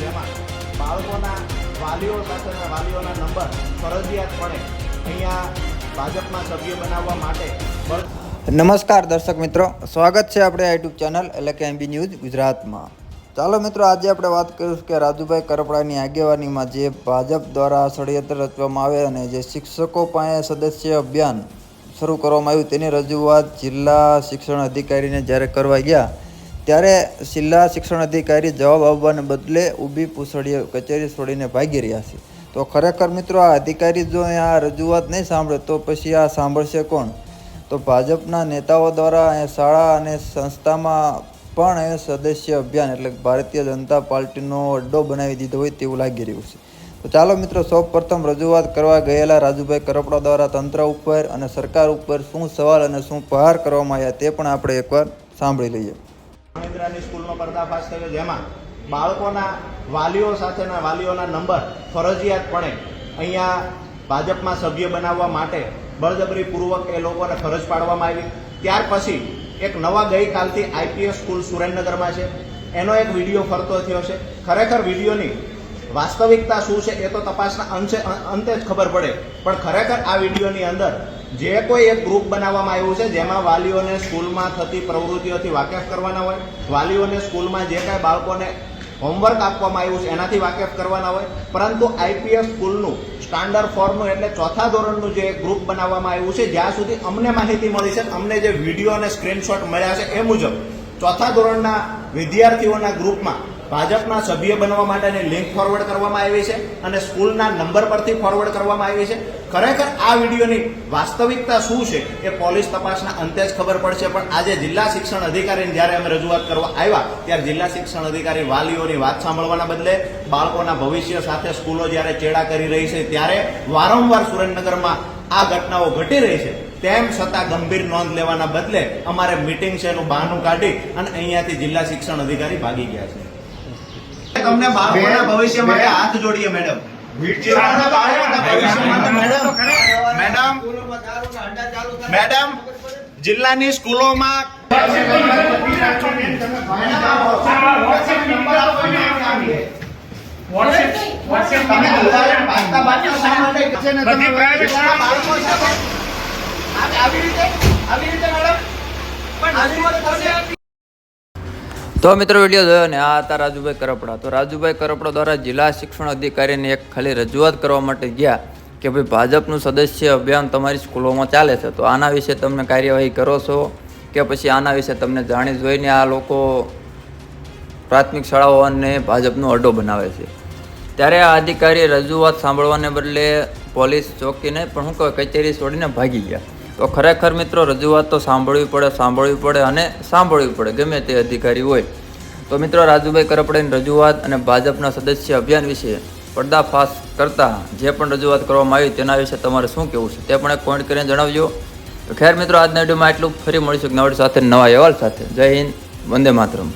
જેમાં બાળકોના વાલીઓ સાથેના વાલીઓના નંબર ફરજિયાતપણે અહીંયા ભાજપમાં સભ્ય બનાવવા માટે. નમસ્કાર દર્શક મિત્રો, સ્વાગત છે આપણે યુટ્યુબ ચેનલ એટલે કે એમબી ન્યૂઝ ગુજરાતમાં. ચાલો મિત્રો, આજે આપણે વાત કરીશું કે રાજુભાઈ કરપડાની આગેવાનીમાં જે ભાજપ દ્વારા ષડયંત્ર રચવામાં આવે અને જે શિક્ષકો પાસે સદસ્ય અભિયાન શરૂ કરવામાં આવ્યું તેની રજૂઆત જિલ્લા શિક્ષણ અધિકારીને જ્યારે કરવા ગયા ત્યારે જિલ્લા શિક્ષણ અધિકારી જવાબ આપવાને બદલે ઊભી પૂછડીએ કચેરી છોડીને ભાગી રહ્યા છે. તો ખરેખર મિત્રો, આ અધિકારી જો આ રજૂઆત નહીં સાંભળે, તો પછી આ સાંભળશે કોણ? તો ભાજપના નેતાઓ દ્વારા શાળા અને સંસ્થામાં પણ એ સદસ્ય અભિયાન એટલે ભારતીય જનતા પાર્ટીનો અડ્ડો બનાવી દીધો હોય તેવું લાગી રહ્યું છે. તો ચાલો મિત્રો સૌ પ્રથમ રજૂઆત કરવા ગયેલા રાજુભાઈ કરપડા દ્વારા તંત્ર ઉપર અને સરકાર ઉપર શું સવાલ અને શું પ્રહાર કરવામાં આવ્યા તે પણ આપણે એકવાર સાંભળી લઈએ. મહેન્દ્રાની સ્કૂલનો પર્દાફાશ થયો, જેમાં બાળકોના વાલીઓ સાથેના વાલીઓના નંબર ફરજિયાતપણે અહીંયા ભાજપમાં સભ્ય બનાવવા માટે બળજબરીપૂર્વક એ લોકોને ફરજ પાડવામાં આવી. ત્યાર પછી એક નવા ગઈકાલથી આઈપીએસ સ્કૂલ સુરેન્દ્રનગરમાં છે. એનો એક વીડિયો ફરતો થયો છે. ખરેખર વિડીયોની વાસ્તવિકતા શું છે એ તો તપાસના અંશે અંતે જ ખબર પડે. પણ ખરેખર આ વિડીયોની અંદર જે કોઈ એક ગ્રુપ બનાવવામાં આવ્યું છે, જેમાં વાલીઓને સ્કૂલમાં થતી પ્રવૃત્તિઓથી વાકેફ કરવાના હોય, વાલીઓને સ્કૂલમાં જે કાંઈ બાળકોને હોમવર્ક આપવામાં આવ્યું છે, એનાથી વાકેફ કરવાના હોય, પરંતુ આઈપીએસ સ્કૂલનું સ્ટાન્ડર્ડ ફોરનું એટલે ચોથા ધોરણનું જે ગ્રુપ બનાવવામાં આવ્યું છે, જ્યાં સુધી અમને માહિતી મળી છે, અમને જે વીડિયો અને સ્ક્રીનશોટ મળ્યા છે, એ મુજબ ચોથા ધોરણના વિદ્યાર્થીઓના ગ્રુપમાં ભાજપના સભ્ય બનવા માટેની લિંક ફોરવર્ડ કરવામાં આવી છે અને સ્કૂલના નંબર પરથી ફોરવર્ડ કરવામાં આવી છે. ખરેખર આ વિડીયોની વાસ્તવિકતા શું છે એ પોલીસ તપાસના અંતે જ ખબર પડશે. પણ આજે જિલ્લા શિક્ષણ અધિકારીને જ્યારે અમે રજૂઆત કરવા આવ્યા, ત્યારે જિલ્લા શિક્ષણ અધિકારી વાલીઓની વાત સાંભળવાના બદલે બાળકોના ભવિષ્ય સાથે સ્કૂલો જ્યારે ચેડા કરી રહી છે, ત્યારે વારંવાર સુરેન્દ્રનગરમાં આ ઘટનાઓ ઘટી રહી છે. તેમ છતાં ગંભીર નોંધ લેવાના બદલે અમારે મિટિંગ છે એનું બહાનું કાઢી અને અહીંયાથી જિલ્લા શિક્ષણ અધિકારી ભાગી ગયા છે. તમને બાળકોના ભવિષ્ય માટે હાથ જોડીએ મેડમ. ભવિષ્ય માટે મેડમ. મેડમ મેડમ જિલ્લાની સ્કૂલોમાં આવી રીતે આવી રીતે મેડમ? પણ તો મિત્રો વીડિયો જોયો ને, આ હતા રાજુભાઈ કરપડા. તો રાજુભાઈ કરપડા દ્વારા જિલ્લા શિક્ષણ અધિકારીને એક ખાલી રજૂઆત કરવા માટે ગયા કે ભાઈ ભાજપનું સદસ્ય અભિયાન તમારી સ્કૂલોમાં ચાલે છે. તો આના વિશે તમે કાર્યવાહી કરો છો કે પછી આના વિશે તમને જાણી જોઈને આ લોકો પ્રાથમિક શાળાઓને ભાજપનો અડ્ડો બનાવે છે? ત્યારે આ અધિકારી રજૂઆત સાંભળવાને બદલે પોલીસ ચોકીને, પણ શું કહે કચેરી છોડીને ભાગી ગયા. તો ખરેખર મિત્રો, રજૂઆત તો સાંભળવી પડે સાંભળવી પડે અને સાંભળવી પડે, ગમે તે અધિકારી હોય. તો મિત્રો, રાજુભાઈ કરપડેની રજૂઆત અને ભાજપના સદસ્ય અભિયાન વિશે પર્દાફાશ કરતા જે પણ રજૂઆત કરવામાં આવી તેના વિશે તમારે શું કહેવું છે તે પણ એક પોઈન્ટ કરીને જણાવજો. ખેર મિત્રો, આજના વિડીયોમાં એટલું ફરી મળીશું નવડી સાથે, નવા અહેવાલ સાથે. જય હિન્દ, વંદે માતરમ.